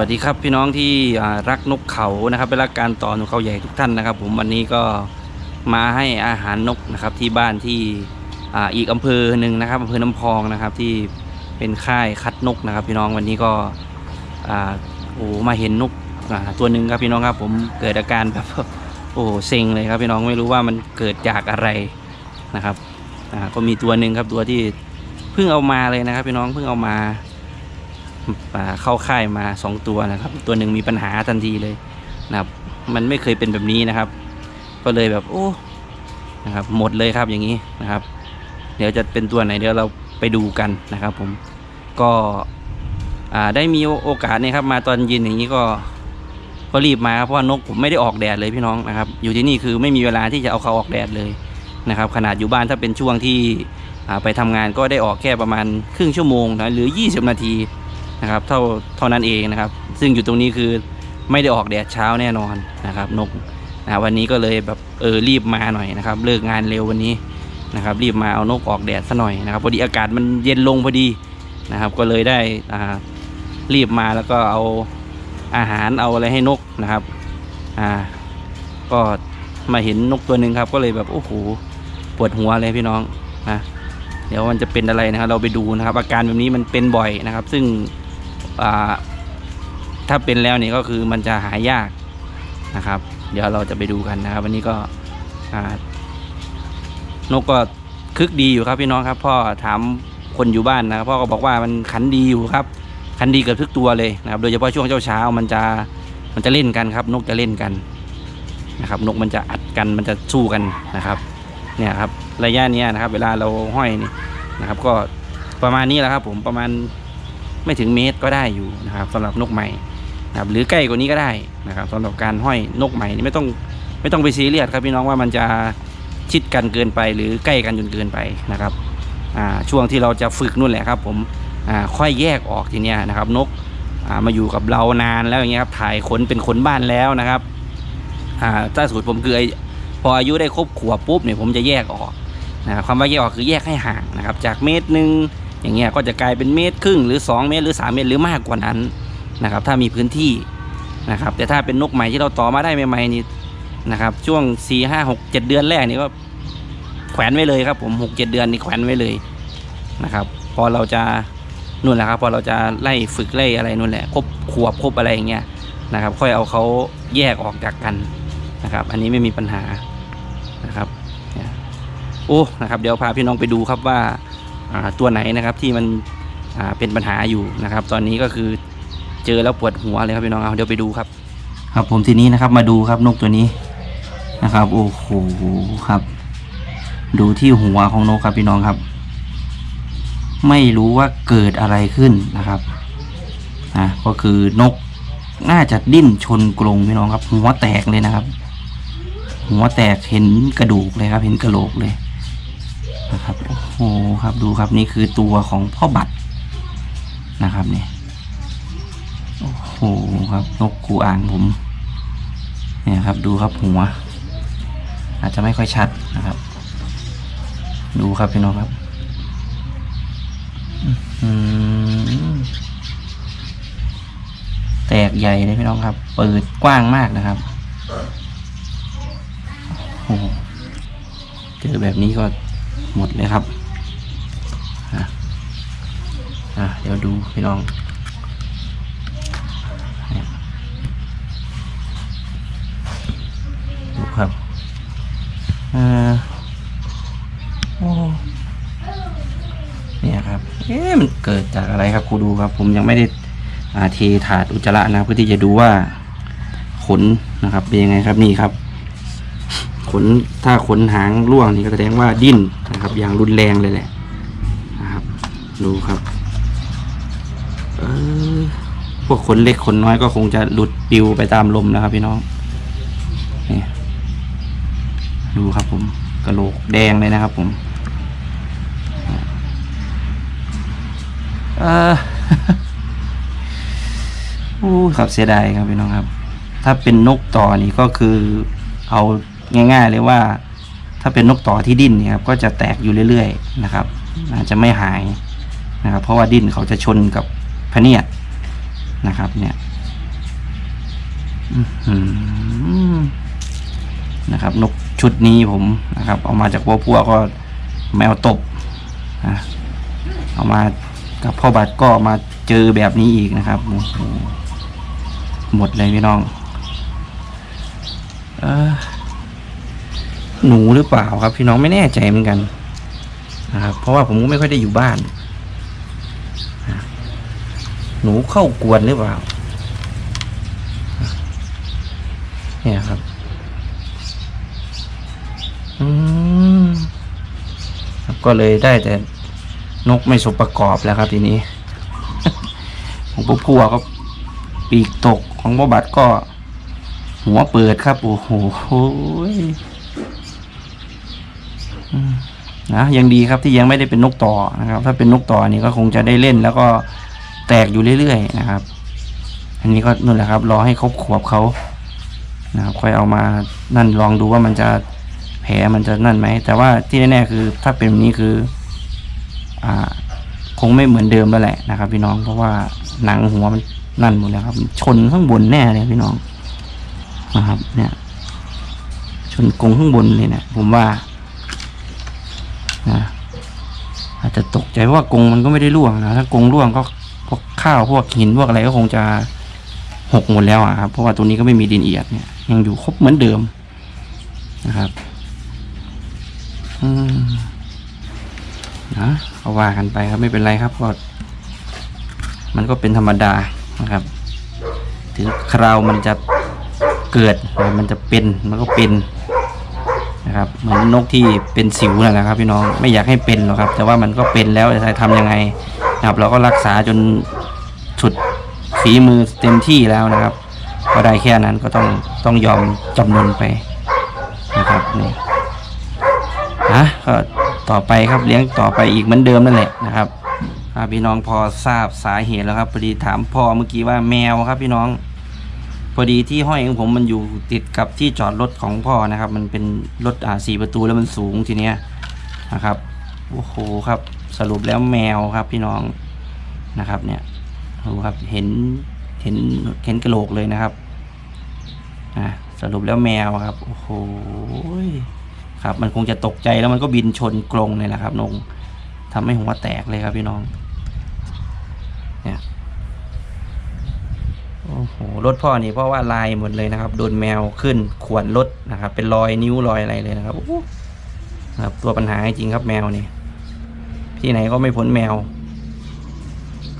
สวัสดีครับพี่น้องที่รักนกเขานะครับเป็นรักการต่อนกเขาใหญ่ทุกท่านนะครับ ผมวันนี้ก็มาให้อาหารนกนะครับที่บ้านที่อ,อีกอำเภอหนึ่งนะครับอำเภอน้ำพองนะครับที่เป็นค่ายคัดนกนะครับ พี่น้องวันนี้ก็โอ้มาเห็นนกตัวหนึ่งครับพี่น้องครับ ผมเกิดอาการแบบโอ้เซ็งเลยครับพี่น้องไม่รู้ว่ามันเกิดจากอะไรนะครับก็มีตัวหนึ่งครับตัวที่เพิ่งเอามาเลยนะครับ พี่น้องเพิ่งเอามา เข้าค่ายมาสองตัวนะครับ ตัวหนึ่งมีปัญหาทันทีเลยนะครับ มันไม่เคยเป็นแบบนี้นะครับ ก็เลยแบบโอ้นะครับ หมดเลยครับอย่างนี้นะครับ เดี๋ยวจะเป็นตัวไหนเดี๋ยวเราไปดูกันนะครับ ผมก็ได้มีโอกาสเนี่ยครับ มาตอนเย็นอย่างนี้ก็ก็รีบมาครับเพราะว่านกผมไม่ได้ออกแดดเลยพี่น้องนะครับ อยู่ที่นี่คือไม่มีเวลาที่จะเอาเขาออกแดดเลยนะครับ ขนาดอยู่บ้านถ้าเป็นช่วงที่ไปทำงานก็ได้ออกแค่ประมาณครึ่งชั่วโมงนะหรือ 20 นาที นะครับเท่าเท่านั้นเองนะครับ ซึ่งอยู่ตรงนี้คือไม่ได้ออกแดดเช้าแน่นอนนะครับ นกนะวันนี้ก็เลยแบบเออรีบมาหน่อยนะครับ เลิกงานเร็ววันนี้นะครับ รีบมาเอานกออกแดดซะหน่อยนะครับพอดีอากาศมันเย็นลงพอดีนะครับ ก็เลยได้อ่ารีบมาแล้วก็เอาอาหารเอาอะไรให้นกนะครับอ่าก็มาเห็นนกตัวหนึ่งครับ ก็เลยแบบโอ้โหปวดหัวเลยพี่น้องนะเดี๋ยวมันจะเป็นอะไรนะครับ เราไปดูนะครับ อาการแบบนี้มันเป็นบ่อยนะครับ ซึ่ง ถ้าเป็นแล้วนี่ก็คือมันจะหายยากนะครับ เดี๋ยวเราจะไปดูกันนะครับ วันนี้ก็นกก็คึกดีอยู่ครับพี่น้องครับ พ่อถามคนอยู่บ้านนะครับพ่อก็บอกว่ามันขันดีอยู่ครับ ขันดีเกือบทุกตัวเลยนะครับ โดยเฉพาะช่วงเช้าๆมันจะมันจะเล่นกันครับ นกจะเล่นกันนะครับ นกมันจะอัดกันมันจะสู้กันนะครับ เนี่ยครับระยะนี้นะครับ เวลาเราห้อยนี่นะครับ ก็ประมาณนี้แหละครับ ผมประมาณ ไม่ถึงเมตรก็ได้อยู่นะครับสำหรับนกใหม่นะครับหรือใกล้กว่านี้ก็ได้นะครับสำหรับการห้อยนกใหม่นี่ไม่ต้องไม่ต้องไปซีเรียสครับพี่น้องว่ามันจะชิดกันเกินไปหรือใกล้กันจนเกินไปนะครับอ่าช่วงที่เราจะฝึกนู่นแหละครับ ผมอ่าค่อยแยกออกทีเนี้ยนะครับ นกอ่ามาอยู่กับเรานานแล้วอย่างเงี้ยครับถ่ายขนเป็นขนบ้านแล้วนะครับอ่าถ้าสูตรผมคือไอพออายุได้ครบขวบปุ๊บเนี่ยผมจะแยกออกนะคความว่าแยกออกคือแยกให้ห่างนะครับ จากเมตรหนึ่ง อย่างเงี้ยก็จะกลายเป็นเมตรครึ่งหรือ 2 เมตรหรือ 3 เมตรหรือมากกว่านั้นนะครับถ้ามีพื้นที่นะครับแต่ถ้าเป็นนกใหม่ที่เราต่อมาได้ใหม่ๆนี่นะครับช่วง 4 5 6 7 เดือนแรกนี่ก็แขวนไว้เลยครับผม 6 7 เดือนนี่แขวนไว้เลยนะครับพอเราจะนู่นแหละครับพอเราจะไล่ฝึกไล่อะไรนู่นแหละครบขวบครบอะไรอย่างเงี้ยนะครับค่อยเอาเขาแยกออกจากกันนะครับ อันนี้ไม่มีปัญหานะครับโอ้นะครับ เดี๋ยวพาพี่น้องไปดูครับว่า ตัวไหนนะครับที่มันเป็นปัญหาอยู่นะครับ ตอนนี้ก็คือเจอแล้วปวดหัวเลยครับพี่น้องเอาเดี๋ยวไปดูครับ ครับผมทีนี้นะครับมาดูครับนกตัวนี้นะครับโอ้โหครับ ดูที่หัวของนกครับพี่น้องครับ ไม่รู้ว่าเกิดอะไรขึ้นนะครับอะก็คือนกน่าจะดิ้นชนกรงพี่น้องครับ หัวแตกเลยนะครับ หัวแตกเห็นกระดูกเลยครับ เห็นกระโหลกเลย นะครับโอ้โหครับดูครับนี่คือตัวของพ่อบัตรนะครับเนี่ยโอ้โหครับนกกูอ่างผม เนี่ยครับดูครับหัว อาจจะไม่ค่อยชัดนะครับ ดูครับพี่น้องครับอืมแตกใหญ่เลยพี่น้องครับ เปิดกว้างมากนะครับโอ้โหเจอแบบนี้ก็ หมดเลยครับอะเดี๋ยวดูพี่น้องดูครับอ่าโอ้เนี่ยครับ เอ๊ะมันเกิดจากอะไรครับครูดูครับ ผมยังไม่ได้อาเทถาดอุจจาระนะเพื่อที่จะดูว่าขนนะครับ เป็นยังไงครับนี่ครับ ขนถ้าขนหางร่วงนี่ก็แสดงว่าดิ้นนะครับ อย่างรุนแรงเลยแหละนะครับ ดูครับเออพวกขนเล็กขนน้อยก็คงจะหลุดปลิวไปตามลมนะครับพี่น้องนี่ดูครับผมกระโหลกแดงเลยนะครับผมเออโอ้ครับเสียดายครับพี่น้องครับ ถ้าเป็นนกต่อนี่ก็คือเอา ง่าย ๆ เลยว่า ถ้าเป็นนกต่อที่ดิ้นเนี่ยครับก็จะแตกอยู่เรื่อยๆนะครับ อาจจะไม่หายนะครับ เพราะว่าดิ้นเขาจะชนกับพเนียดนะครับ เนี่ยนะครับ นกชุดนี้ผมนะครับ เอามาจากวัวพัวก็แมวตบนะเอามากับพ่อบัตรก็มาเจอแบบนี้อีกนะครับโอ้โหหมดเลยพี่น้อง เออ หนูหรือเปล่าครับ พี่น้องไม่แน่ใจเหมือนกันนะครับเพราะว่าผมก็ไม่ค่อยได้อยู่บ้าน หนูเข้ากวนหรือเปล่า เนี่ยครับ อืมก็เลยได้แต่นกไม่สมประกอบแล้วครับทีนี้ ของพวกพัวก็ปีกตกของบบัตก็ หัวเปิดครับ โอ้โห นะยังดีครับที่ยังไม่ได้เป็นนกต่อนะครับ ถ้าเป็นนกต่อนี่ก็คงจะได้เล่น แล้วก็แตกอยู่เรื่อยๆนะครับ อันนี้ก็นั่นแหละครับ รอให้ครบขวบเขานะครับค่อยเอามานั่นลองดูว่ามันจะแผลมันจะนั่นไหมแต่ว่าที่แน่ๆคือถ้าเป็นแบบนี้คือ อ่า คงไม่เหมือนเดิมแล้วแหละนะครับ พี่น้องเพราะว่าหนังหัวมันนั่นหมดแล้วครับ ชนข้างบนแน่เลยพี่น้องนะครับ เนี่ย ชนกงข้างบนเลยเนะี่ยผมว่านะ อาจจะตกใจเพราะว่ากรงมันก็ไม่ได้ร่วงนะถ้ากรงร่วงก็พวกข้าวพวกหินพวกอะไรก็คงจะหกหมดแล้วอะครับเพราะว่าตัวนี้ก็ไม่มีดินเอียดเนี่ย ยังอยู่ครบเหมือนเดิมนะครับอืมนะก็ว่ากันไปครับไม่เป็นไรครับก็มันก็เป็นธรรมดานะครับ ถึงคราวมันจะเกิดมันจะเป็นมันก็เป็น นะครับเหมือนนกที่เป็นสิวนั่นแหละครับ พี่น้องไม่อยากให้เป็นหรอกครับ แต่ว่ามันก็เป็นแล้วจะทำยังไงนะครับ เราก็รักษาจนสุดฝีมือเต็มที่แล้วนะครับ ก็ได้แค่นั้นก็ต้องต้องยอมจำนนไปนะครับนี่นะก็ต่อไปครับเลี้ยงต่อไปอีกเหมือนเดิมนั่นแหละนะครับพี่น้องพอทราบสาเหตุแล้วครับพอดีถามพ่อเมื่อกี้ว่าแมวครับพี่น้อง พอดีที่ห้อยของผมมันอยู่ติดกับที่จอดรถของพ่อนะครับ มันเป็นรถอ่าสี่ประตูแล้วมันสูงทีเนี้ยนะครับโอ้โหครับ สรุปแล้วแมวครับพี่น้องนะครับเนี่ยดูครับเห็นเห็นเห็นกระโหลกเลยนะครับอ่าสรุปแล้วแมวครับโอ้โหครับ มันคงจะตกใจแล้วมันก็บินชนกรงเลยนะครับนงทำให้หัวแตกเลยครับพี่น้อง เนี่ย โหรถพ่อนี่เพราะว่าลายหมดเลยนะครับ โดนแมวขึ้นขวนรถนะครับ เป็นรอยนิ้วรอยอะไรเลยนะครับครับ ตัวปัญหาจริงครับแมวนี่ที่ไหนก็ไม่พ้นแมว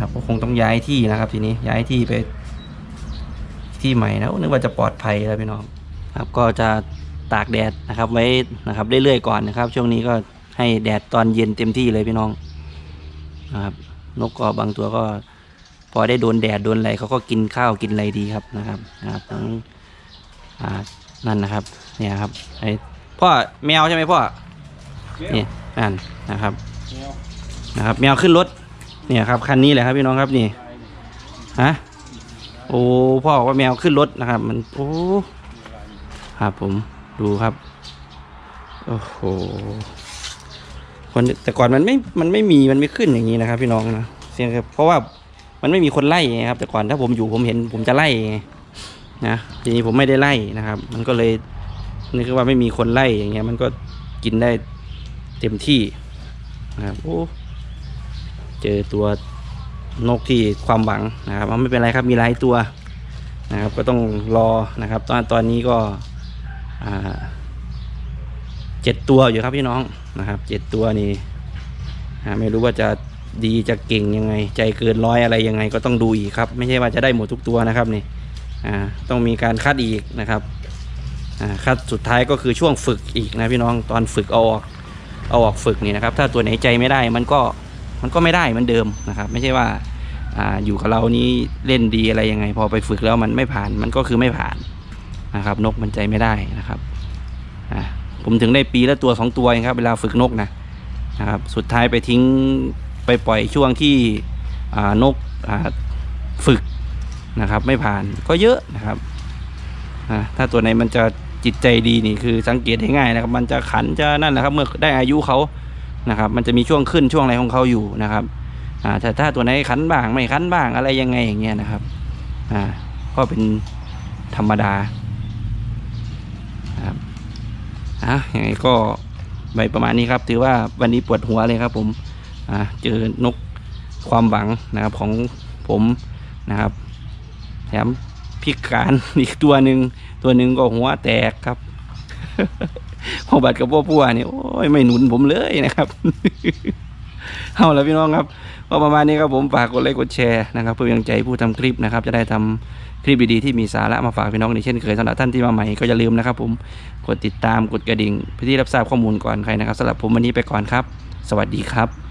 ครับก็คงต้องย้ายที่นะครับ ทีนี้ย้ายที่ไป ที่ใหม่นะนึกว่าจะปลอดภัยแล้วพี่น้องครับ ก็จะตากแดดนะครับ ไว้นะครับเรื่อยๆก่อนนะครับ ช่วงนี้ก็ให้แดดตอนเย็นเต็มที่เลยพี่น้องนะครับ นกก็บางตัวก็ พอได้โดนแดดโดนอะไรเขาก็กินข้าวกินอะไรดีครับนะครับนะครับทั้งอ่านั่นนะครับเนี่ยครับไอ้พ่อแมวใช่ไหมพ่อนี่นั่นนะครับนะครับแมวขึ้นรถเนี่ยครับคันนี้แหละครับพี่น้องครับนี่ฮะโอ้พ่อบอกว่าแมวขึ้นรถนะครับ มันโอ้ครับผมดูครับโอ้โหคนแต่ก่อนมันไม่มันไม่มีมันไม่ขึ้นอย่างนี้นะครับ พี่น้องนะเสียงครับเพราะว่า มันไม่มีคนไล่ไงครับ แต่ก่อนถ้าผมอยู่ผมเห็นผมจะไล่นะทีนี้ผมไม่ได้ไล่นะครับ มันก็เลยนี่คือว่าไม่มีคนไล่อย่างเงี้ย มันก็กินได้เต็มที่นะครับโอ้เจอตัวนกที่ความหวังนะครับไม่เป็นไรครับมีหลายตัวนะครับ ก็ต้องรอนะครับ ตอนตอนนี้ก็เจ็ดตัวอยู่ครับพี่น้องนะครับเจ็ดตัวนี่ไม่รู้ว่าจะ ดีจะเก่งยังไง ใจเกินร้อยอะไรยังไงก็ต้องดูอีกครับ ไม่ใช่ว่าจะได้หมดทุกตัวนะครับนี่อ่าต้องมีการคัดอีกนะครับอ่าคัดสุดท้ายก็คือช่วงฝึกอีกนะพี่น้องตอนฝึกเอาออกเอาออกฝึกนี่นะครับ ถ้าตัวไหนใจไม่ได้มันก็มันก็ไม่ได้เหมือนเดิมนะครับ ไม่ใช่ว่าอ่าอยู่กับเรานี้เล่นดีอะไรยังไง พอไปฝึกแล้วมันไม่ผ่านมันก็คือไม่ผ่านนะครับนกมันใจไม่ได้นะครับอ่าผมถึงได้ปีละตัวสองตัวเองครับเวลาฝึกนกนะนะครับสุดท้ายไปทิ้ง ไปปล่อยช่วงที่นกฝึกนะครับ ไม่ผ่านก็เยอะนะครับถ้าตัวไหนมันจะจิตใจดีนี่คือสังเกตได้ง่ายนะครับ มันจะขันจะนั่นแหละครับ เมื่อได้อายุเขานะครับ มันจะมีช่วงขึ้นช่วงอะไรของเขาอยู่นะครับแต่ถ้าตัวไหนขันบ้างไม่ขันบ้างอะไรยังไงอย่างเงี้ยนะครับก็เป็นธรรมดาครับอะยังไงก็ไปประมาณนี้ครับ ถือว่าวันนี้ปวดหัวเลยครับผม อะเจอนกความหวังนะครับของผมนะครับ แถมพิการอีกตัวหนึ่งตัวหนึ่งก็หัวแตกครับพอบัตรกับพ่อพัวนี่โอ้ยไม่หนุนผมเลยนะครับเอาละพี่น้องครับก็ประมาณนี้ครับผมฝากกดไลค์กดแชร์นะครับเพื่อเป็นกำลังใจผู้ทำคลิปนะครับ จะได้ทำคลิปดีๆที่มีสาระมาฝากพี่น้องในเช่นเคยสำหรับท่านที่มาใหม่ก็อย่าลืมนะครับผมกดติดตามกดกระดิ่งเพื่อที่รับทราบข้อมูลก่อนใครนะครับสำหรับผมวันนี้ไปก่อนครับ สวัสดีครับ